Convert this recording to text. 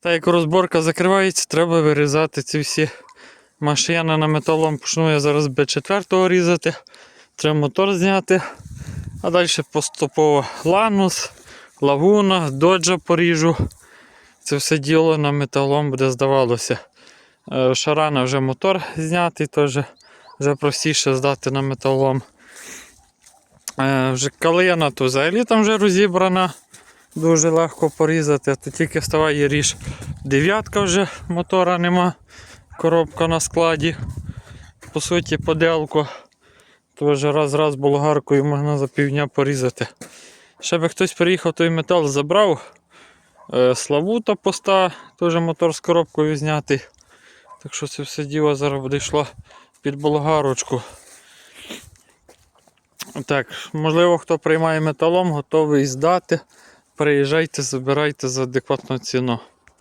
Та як розборка закривається, треба вирізати ці всі машини на металом. Почну я зараз Б4 різати. Треба мотор зняти. А далі поступово ланус, лагуна, доджа поріжу. Це все діло на металом буде здавалося. Е, Шарана вже мотор знятий, теж вже простіше здати на металом. Е, Вже калина то взагалі там вже розібрана. Дуже легко порізати, то тільки вставай і ріж. Дев'ятка вже мотора нема, коробка на складі. По суті, поделку. Вже раз-раз болгаркою можна за півдня порізати. Ще би хтось приїхав, той метал забрав. Е, Славута поста, теж мотор з коробкою знятий. Так що це все діло зараз буде йшло під болгарочку. Так, можливо, хто приймає металом, готовий здати. Приїжджайте, забирайте за адекватну ціну.